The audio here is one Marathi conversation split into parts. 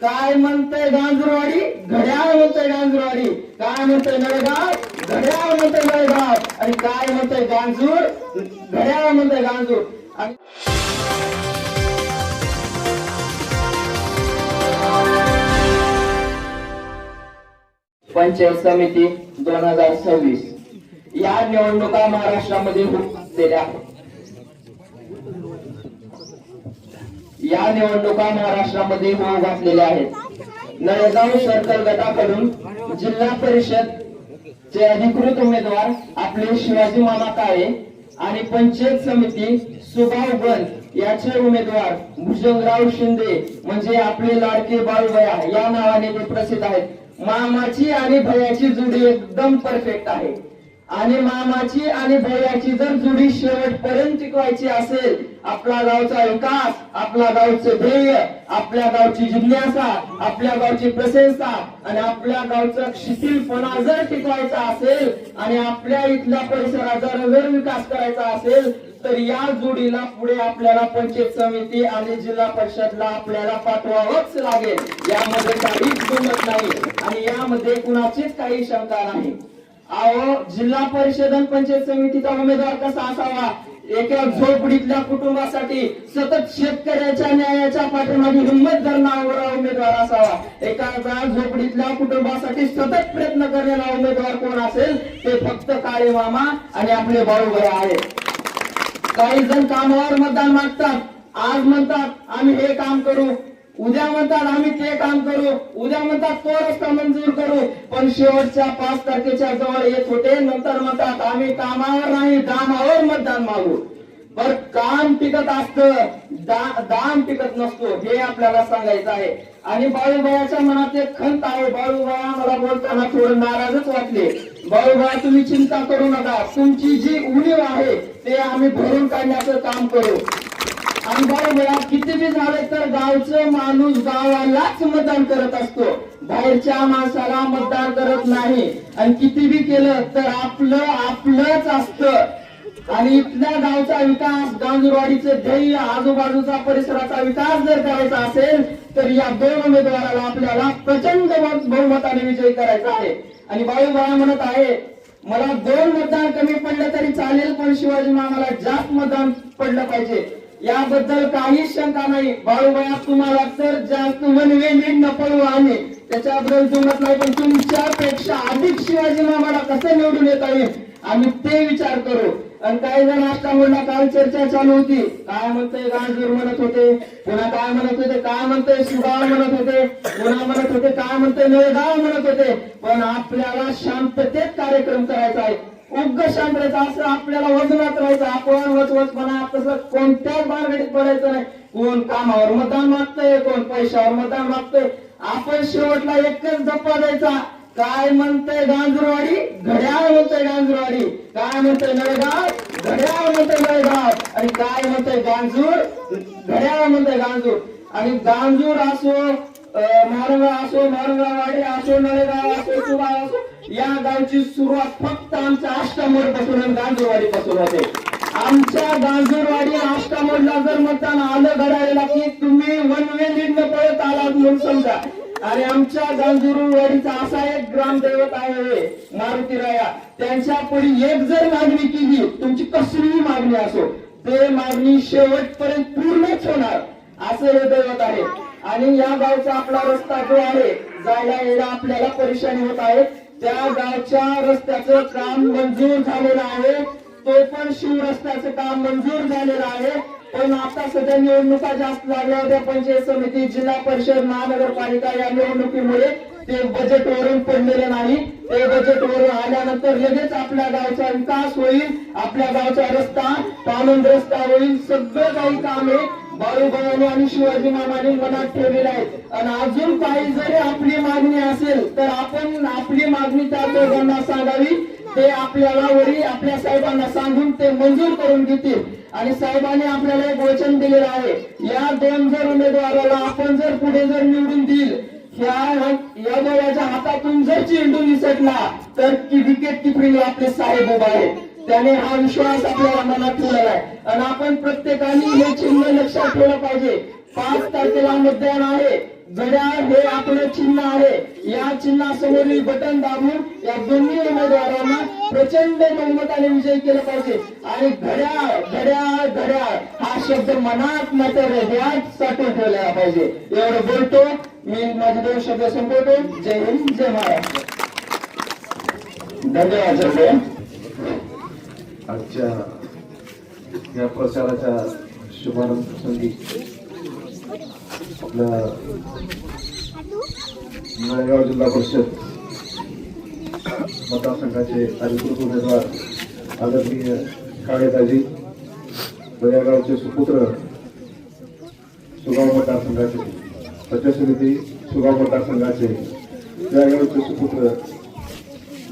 काय म्हणतंय गांजरवाडी? घड्याळ म्हणतंय गांजरवाडी. काय म्हणतंय नळगाव घड्याळ म्हणतंय नळगाव आणि काय म्हणतंय गांजूर? घड्याळ म्हणतंय गांजूर. आणि पंचायत समिती दोन हजार सव्वीस. या निवडणुका महाराष्ट्रामध्ये होत असलेल्या आहेत. या निवडणुका महाराष्ट्रामध्ये होऊ घातलेल्या आहेत. नळगाव सर्कल गटाकडून जिल्हा परिषद चे अधिकृत उमेदवार आपले शिवाजी मामा काळे आणि पंचायत समिती सुभाव गण याचे उमेदवार भुजंगराव शिंदे म्हणजे आपले लाडके बाळूभया या नावाने ते प्रसिद्ध आहेत. मामाची आणि भयाची जुडी एकदम परफेक्ट आहे. आणि मामाची आणि भयाची जर जुडी शेवटपर्यंत टिकवायची असेल आपला गावचा विकास आपल्या गावचे ध्येय आपल्या गावची जिज्ञासा आपल्या गावची प्रशंसा आणि आपल्या गावचा शिथिलपणा जर टिकवायचा असेल आणि आपल्या इथल्या परिसराचा जर विकास करायचा असेल तर या जोडीला पुढे आपल्याला पंचायत समिती आणि जिल्हा परिषदला आपल्याला पाठवावंच लागेल. यामध्ये काहीच दुमत नाही आणि यामध्ये कुणाचीच काही शंका नाही. अहो जिल्हा परिषद आणि पंचायत समितीचा उमेदवार कसा असावा? एका झोपडीतल्या कुटुंबासाठी सतत शेतकऱ्याच्या न्यायाच्या पाठीमागे हिंमत धरणारा उमेदवार असावा. एका झोपडीतल्या कुटुंबासाठी सतत प्रयत्न करणारा उमेदवार कोण असेल ते फक्त काळे मामा आणि आपले बाळूभाई आहेत. काही जण कामावर मतदान मागतात. आज म्हणतात आम्ही हे काम करू. उद्या म्हणतात आम्ही ते काम करू उद्या म्हणतात तो रस्ता मंजूर करू पण शेवटच्या पाच तारखेच्या जवळ येत होते नंतर म्हणतात आम्ही कामावर नाही दामावर मतदान मागू. पण काम टिकत असत दाम टिकत नसतो हे आपल्याला सांगायचं आहे. आणि बाळूबायाच्या मनात एक खंत आहे बाळूबाया मला बोलताना थोडं नाराजच वाटले. बाळूबाया तुम्ही चिंता करू नका तुमची जी उणीव आहे ते आम्ही भरून काढण्याचं काम करू. आणि बरोबर किती बी झाले तर गावचं माणूस गावालाच मतदान करत असतो. बाहेरच्या माणसाला मतदान करत नाही. आणि किती बी केलं तर आपलं आपलंच असत. आणि इथल्या गावचा विकास गांजूरवाडीचं ध्येय आजूबाजूचा परिसराचा विकास जर करायचा असेल तर या दोन उमेदवाराला आपल्याला प्रचंड बहुमताने विजयी करायचा आहे. आणि बाळूबाळा म्हणत आहे मला दोन मतदान कमी पडलं तरी चालेल पण शिवाजी मामाला जास्त मतदान पडलं पाहिजे. याबद्दल काहीच शंका नाही. बाळूबाया तुम्हाला तर जास्त मनवे न पळू आम्ही त्याच्याबद्दल जमत नाही पण तुमच्यापेक्षा अधिक शिवाजी मामाला कसं निवडून येता येईल? आम्ही ते विचार करू. आणि काही जण अष्टामुळला काल चर्चा चालू होती. काय म्हणतोय गांजूर म्हणत होते पुन्हा काय म्हणत होते काय म्हणतंय सुगाव म्हणत होते पुन्हा म्हणत होते काय म्हणतोय नळगाव म्हणत होते. पण आपल्याला शांततेत कार्यक्रम करायचा आहे. उग्ग शांततेचा असं आपल्याला वजनात राहायचं आपण वचवचपणा तसं कोणत्याच बारगडीत पडायचं नाही. कोण कामावर मतदान मागतंय कोण पैशावर मतदान मागतंय? आपण शेवटला एकच धप्पा द्यायचा. काय म्हणतंय गांजूरवाडी? घड्याळ म्हणतंय गांजूरवाडी. काय म्हणतंय नळगाव घड्याळ म्हणतंय नळगाव आणि काय म्हणतंय गांजूर? घड्याळ म्हणतंय गांजूर. आणि गांजूर असो मारंगा असो मारंगावाडी असो नळेगाव असो सुगाव असो या गावची सुरुवात फक्त आमच्या आष्टामोडपासून आणि गांजूरवाडी पासून होते. आमच्या गांजूरवाडी आष्टामोडला जर मतदान आलं घडायला की तुम्ही वन वे लीड पळत आलात म्हणून समजा. आणि आमच्या गांजूरवाडीचा असा एक ग्रामदैवत आहे मारुती राया त्यांच्या पुढे एक जर मागणी केली तुमची कसलीही मागणी असो ते मागणी शेवटपर्यंत पूर्णच होणार. असं हे दैवत आहे. आणि या गावचा आपला रस्ता जो आहे जायला यायला आपल्याला परेशानी होत आहे. त्या गावच्या रस्त्याचं काम मंजूर झालेलं आहे. तो पण शिव रस्त्याचं काम मंजूर झालेलं आहे. पण आता सध्या निवडणुका जास्त लागल्या होत्या. पंचायत समिती जिल्हा परिषद महानगरपालिका या निवडणुकीमुळे ते बजेट वरून पडलेले नाही. ते बजेट वरून आल्यानंतर लगेच आपल्या गावचा विकास होईल. आपल्या गावचा रस्ता पानंद रस्ता होईल. सगळं काही काम आहे. बाळूभावाने आणि शिवाजी मामाने मनात ठेवलेले आहेत आणि अजून काही जरी आपली मागणी असेल तर आपण आपली मागणी त्या दोघांना सांगावी. ते आपल्याला वरी आपल्या साहेबांना सांगून ते मंजूर करून घेतील. आणि साहेबांनी आपल्याला एक वचन दिलेलं आहे. या दोन जर उमेदवाराला आपण जर पुढे जर निवडून देईल ह्या या दोघांच्या हातातून जर चेंडू निसटला तर विकेट किपरीला आपले साहेब उभा आहेत. त्याने हा विश्वास आपल्याला मनात ठेवलेला आहे. आणि आपण प्रत्येकाने हे चिन्ह लक्षात ठेवलं पाहिजे. पाच तारखेला मतदान आहे. घड्याळ हे आपलं चिन्ह आहे. या चिन्हासमोरील बटन दाबून या दोन्ही उमेदवारांना प्रचंड बहुमताने विजयी केलं पाहिजे. आणि घड्याळ घड्याळ घड्याळ हा शब्द मनात मात्र हृदयात साठवून ठेवला पाहिजे. एवढं बोलतो. मी माझे दोन शब्द संपवतो. जय हिंद जय महाराष्ट्र. धन्यवाद सर आजच्या या प्रचाराच्या शुभारंभ प्रसंगी आपल्या नायगाव जिल्हा परिषद मतदारसंघाचे अधिकृत उमेदवार आदरणीय काळेदाजी बळ्यागावचे सुपुत्र सुगाव मतदारसंघाचे सत्यसमिती सुगाव मतदारसंघाचे जळगावचे सुपुत्र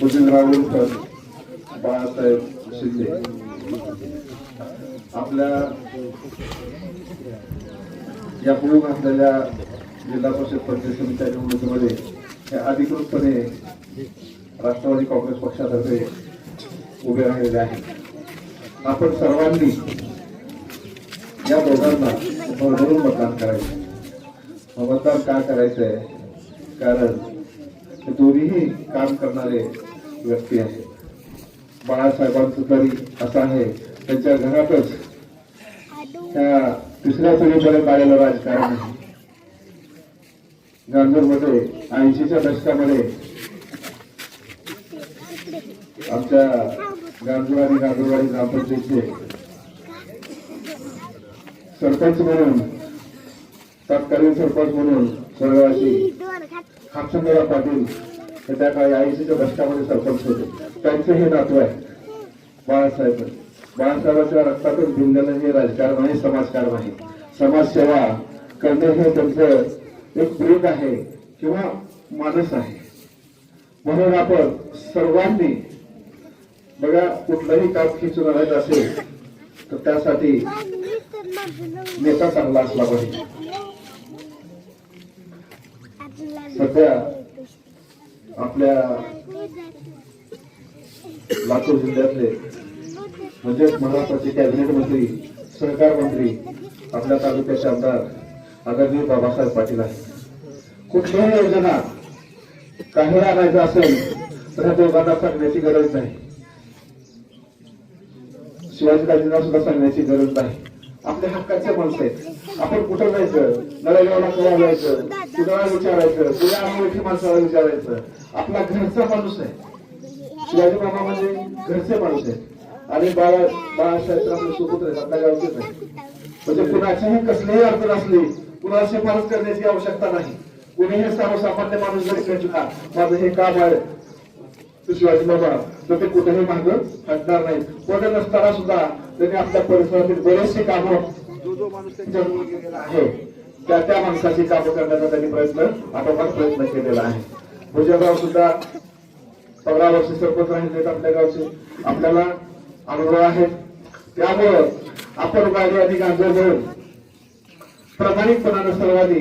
भुजंगराव बाळासाहेब शिंदे आपल्या या पुढे असलेल्या जिल्हा परिषद पंचायत समितीच्या निवडणुकीमध्ये हे अधिकृतपणे राष्ट्रवादी काँग्रेस पक्षातर्फे उभे राहिलेले आहेत. आपण सर्वांनी या दोघांना भरभरून मतदान करायचं. मतदान का करायचं आहे कारण हे दोन्हीही काम करणारे व्यक्ती आहेत. बाळासाहेबांचं तरी असं आहे. त्यांच्या घरातच त्या तिसऱ्या पिढीपर्यंत आलेलं राजकारण आहे. गांजूरमध्ये ऐंशीच्या दशकामध्ये आमच्या गांजूर आणि गांजूरवाडी ग्रामपंचायतचे सरपंच म्हणून तत्कालीन सरपंच म्हणून स्वर्गवासी हापशंकरराव पाटील तर त्या काळी ऐंशीच्या भ्रष्टामध्ये सरपंच होते. त्यांचे हे नातू आहे. बाळासाहेब. बाळासाहेबांच्या रक्तातून भिनलेलं हे राजकारण आहे समाजकारण आहे. समाजसेवा करणे हे त्यांचं एक ब्रेक आहे किंवा मानस आहे. म्हणून आपण सर्वांनी बघा कुठलंही काम खेचून आणायचं असेल तर त्यासाठी नेता चांगला असला पाहिजे. सध्या आपल्या लातूर जिल्ह्यातले म्हणजेच महाराष्ट्राचे कॅबिनेट मंत्री सहकार मंत्री आपल्या तालुक्याचे आमदार आदरणीय बाबासाहेब पाटील आहेत. कुठल्याही योजना काही आणायचं असेल तर ह्या दोघांना सांगण्याची गरज नाही. शिवाजीराजेंना सुद्धा सांगण्याची गरज नाही. आपल्या हक्काचे माणसं आहेत. आपण कुठं जायचं? नळेगावला केव्हा जायचं? कुणाला विचारायचं? कुणा अनोळखी माणसाला विचारायचं? आपला घरचा माणूस आहे. शिवाजी मामा म्हणजे घरचे माणूस आहेत. आणि बाळा बाळासाहेब आपले सुपुत्र आहेत. आपल्या गावचेच आहेत. म्हणजे कुणाचीही कसलीही अडचण असली कुणाला शिफारस करण्याची आवश्यकता नाही. कुणीही सर्वसामान्य माणूस जरी म्हटला माझं हे काम आहे. शिवाजी बाबा तर ते कुठेही मागं हटणार नाही कोणी नसताना सुद्धा त्यांनी आपल्या परिसरातील बरेचसे कामं जो जो माणूस गेलेला आहे त्या त्या माणसाची कामं करण्याचा त्यांनी प्रयत्न आटोपाट प्रयत्न केलेला आहे. भुजगाव सुद्धा पंधरा वर्ष सरपंच राहिले आपल्या गावचे. आपल्याला अनुभव आहे. त्यामुळं आपण गाडी आणि गांजर मिळून प्रामाणिकपणानं सर्वांनी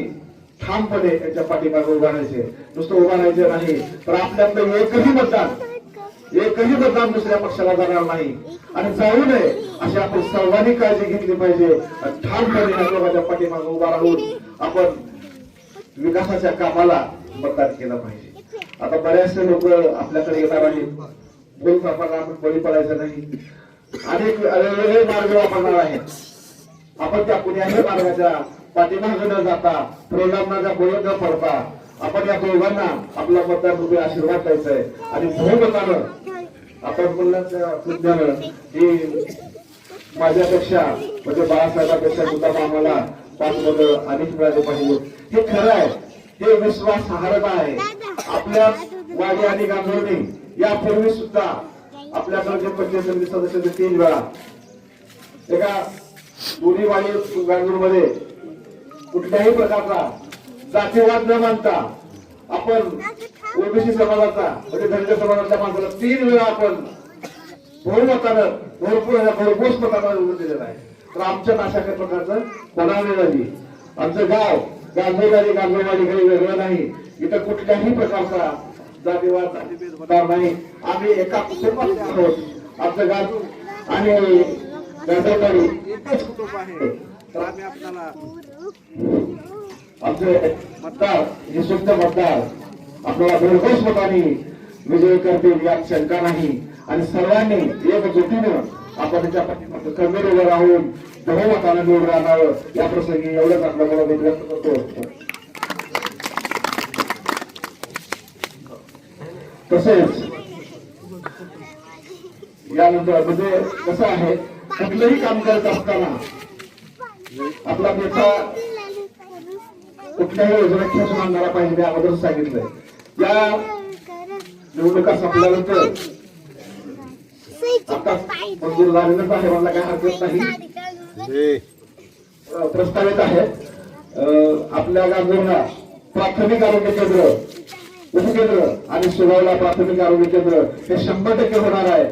ठामपणे त्यांच्या पाठीमागे उभा राहायचे. नुसतं उभारायचे नाही तर आपल्यातलं एकही मतदान एकही मतदान दुसऱ्या पक्षाला जाणार नाही. आणि जाऊ नये अशी आपण सर्वांनी काळजी घेतली पाहिजे. ठामपणे लोकांच्या पाठीमागे उभा राहून आपण विकासाच्या कामाला मतदान केलं पाहिजे. आता बऱ्याचशे लोक आपल्याकडे येणार आहेत. बोल आपण आपण बळी पडायचं नाही. अनेक वेगवेगळे मार्ग वापरणार आहेत. आपण त्या कुण्याही मार्गाच्या पाठीमागे न जाता प्रोग्राम न पडता आपण या दोघांना आपला मतदार रुपये आशीर्वाद द्यायचा आहे. आणि बहुमतानं आपण बोलण्याच्या पुण्यानं ही माझ्यापेक्षा म्हणजे बाळासाहेबांपेक्षा सुद्धा आम्हाला पाच मत अधिक मिळाले पाहिजे हे खरं आहे. हे विश्वास हारत आहे. आपल्या वाडी आणि गांधीने यापूर्वी सुद्धा आपल्याकडे जे पंचायत समिती सदस्य होते तीन वेळा. एका दोन्ही वाडी गांजूरमध्ये कुठल्याही प्रकारचा जातीवाद न मानता आपण ओबीसी समाजाचा म्हणजे धनगर समाजाच्या माणसाला तीन वेळा आपण बहुमतानं भरपूर भरघोस मतानं निवडून दिलेलं आहे. तर आमच्या नाशाच्या प्रकारचं कोणाने नाही. आमचं गाव गांधीवाडी गांधीवाडी काही वेगळं नाही. इथं कुठल्याही प्रकारचा जातीवाद भेदभाव नाही. आम्ही एका कुटुंबात आहोत. आमचं गाव आणि गांधीवाडी एकच कुटुंब आहे. तर आम्ही आपल्याला आमचे मतदार जे शुद्ध मतदार आपल्याला भरघोस मताने विजय करतील यात शंका नाही. आणि सर्वांनी एकजुटीनं आपण त्याच्या पाठीमागे उभं राहून बहुमतानं निवडून राहणार या प्रसंगी एवढंच आपल्याला मी व्यक्त करतो. तसेच यानंतर म्हणजे कसं आहे कुठलंही काम करत असताना आपला नेता कुठल्याही योजना खेचून आणणारा पाहिजे मी अगोदर सांगितलंय. या निवडणुका संपल्यानंतर आता मंजूर झालेलंच आहे मला काही हरकत नाही. प्रस्तावित आहे. अ, आपल्या गांजूरला प्राथमिक आरोग्य केंद्र उपकेंद्र आणि सुगावला प्राथमिक आरोग्य केंद्र हे शंभर टक्के होणार आहे.